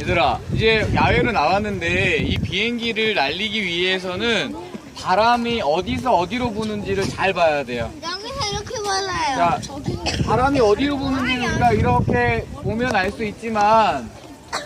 얘들아, 이제 야외로 나왔는데 이 비행기를 날리기 위해서는 바람이 어디서 어디로 부는지를 잘 봐야 돼요. 여기서 이렇게 몰라요. 자, 바람이 어디로 부는지는 우리가 이렇게 보면 알 수 있지만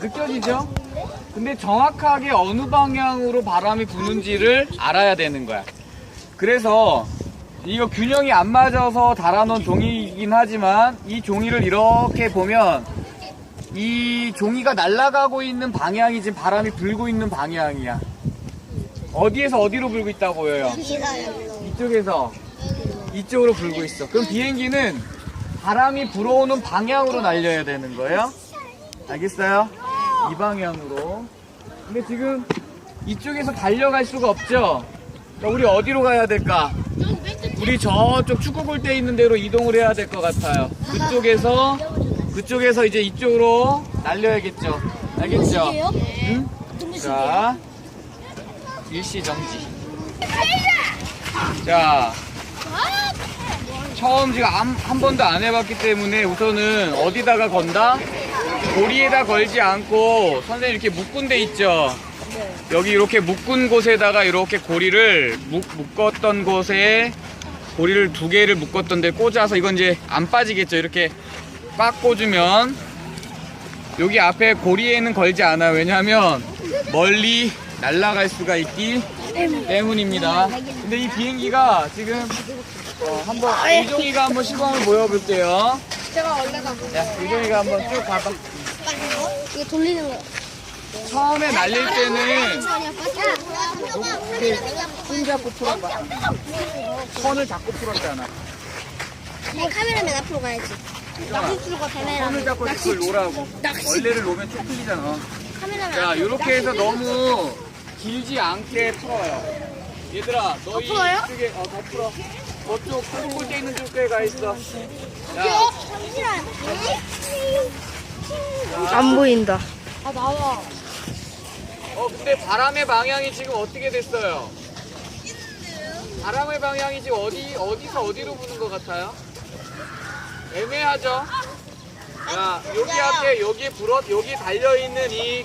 느껴지죠? 근데 정확하게 어느 방향으로 바람이 부는지를 알아야 되는 거야. 그래서 이거 균형이 안 맞아서 달아놓은 종이이긴 하지만 이 종이를 이렇게 보면 이 종이가 날아가고 있는 방향이 지금 바람이 불고 있는 방향이야. 어디에서 어디로 불고 있다고 보여요? 이쪽에서 이쪽으로 불고 있어. 그럼 비행기는 바람이 불어오는 방향으로 날려야 되는 거예요. 알겠어요? 이 방향으로. 근데 지금 이쪽에서 달려갈 수가 없죠? 그러니까 우리 어디로 가야 될까? 우리 저쪽 축구 골대 있는 데로 이동을 해야 될 것 같아요. 그쪽에서, 그쪽에서 이제 이쪽으로 날려야겠죠. 알겠죠? 응? 자, 일시 정지. 자, 처음 지금 한, 한 번도 안 해봤기 때문에 우선은 어디다가 건다? 고리에다 걸지 않고 선생님 이렇게 묶은 데 있죠? 여기 이렇게 묶은 곳에다가 이렇게 고리를 묶, 묶었던 곳에 고리를 두 개를 묶었던 데 꽂아서 이건 이제 안 빠지겠죠? 이렇게 꽉 꽂으면 여기 앞에 고리에는 걸지 않아요. 왜냐하면 멀리 날아갈 수가 있기 때문입니다. 근데 이 비행기가 지금 어, 한번 유종이가 한번 시범을 보여볼게요. 제가 원래 가 야, 유종이가 한번 쭉 봐봐. 이게 돌리는 거. 처음에 날릴 때는 이렇게 손 잡고 풀어봐. 선을 잡고 풀었잖아. 내 카메라맨 앞으로 가야지. 낚시줄과 카메라. 손을 잡고 그걸 놓으라고. 원래를 놓으면 쭉 풀리잖아. 카메라맨. 자, 이렇게 해서 너무 길지 않게 풀어요. 얘들아, 너희 풀어요? 이쪽에 어, 더 풀어. 저쪽 푸른 골대 있는 쪽에 가 있어. 자, 잠시만. 안 보인다. 아 나와. 어, 근데 바람의 방향이 지금 어떻게 됐어요? 바람의 방향이 지금 어디, 어디서 어디로 부는 것 같아요? 애매하죠? 자, 여기 앞에, 여기 불어, 여기 달려 있는 이, 이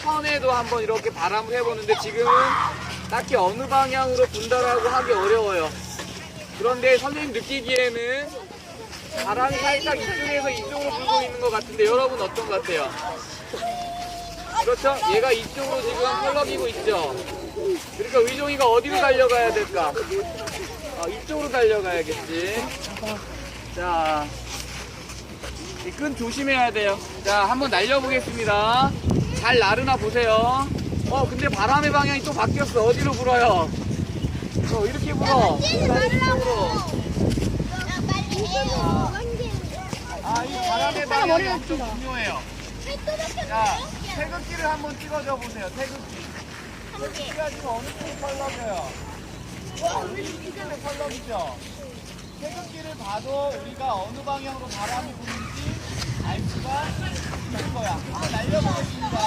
천에도 한번 이렇게 바람을 해보는데 지금은 딱히 어느 방향으로 분다라고 하기 어려워요. 그런데 선생님 느끼기에는 바람이 살짝 이쪽에서 이쪽으로 불고 있는 것 같은데 여러분 어떤 것 같아요? 그렇죠? 얘가 이쪽으로 지금 펄럭이고 있죠? 그러니까 의종이가 어디로 달려가야 될까? 아, 이쪽으로 달려가야겠지. 자, 이 끈 조심해야 돼요. 자, 한번 날려보겠습니다. 잘 나르나 보세요. 어, 근데 바람의 방향이 또 바뀌었어. 어디로 불어요? 어, 이렇게 불어. 아, 이 바람의 방향이 엄청 중요해요. 자, 태극기를 한번 찍어줘 보세요. 태극기. 태극기가 지금 어느 쪽에 펄럭여요? 우리 쪽에 펄럭이죠? 태극기를 봐도 우리가 어느 방향으로 바람이 부는지 알 수가 있는 거야. 한번 날려보겠습니다.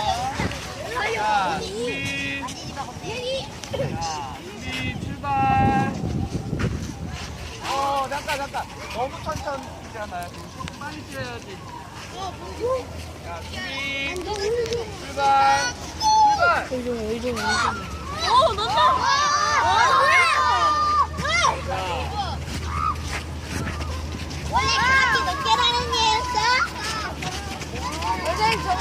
자, 준비. 자, 준비, 출발. 어, 잠깐, 잠깐. 너무 천천히잖아요. 조금 빨리 뛰어야지. 자, 준비. 출발. 출발. 오 넘나. 자, 원래 그렇게 높게 가는 애였어? 선생님 저거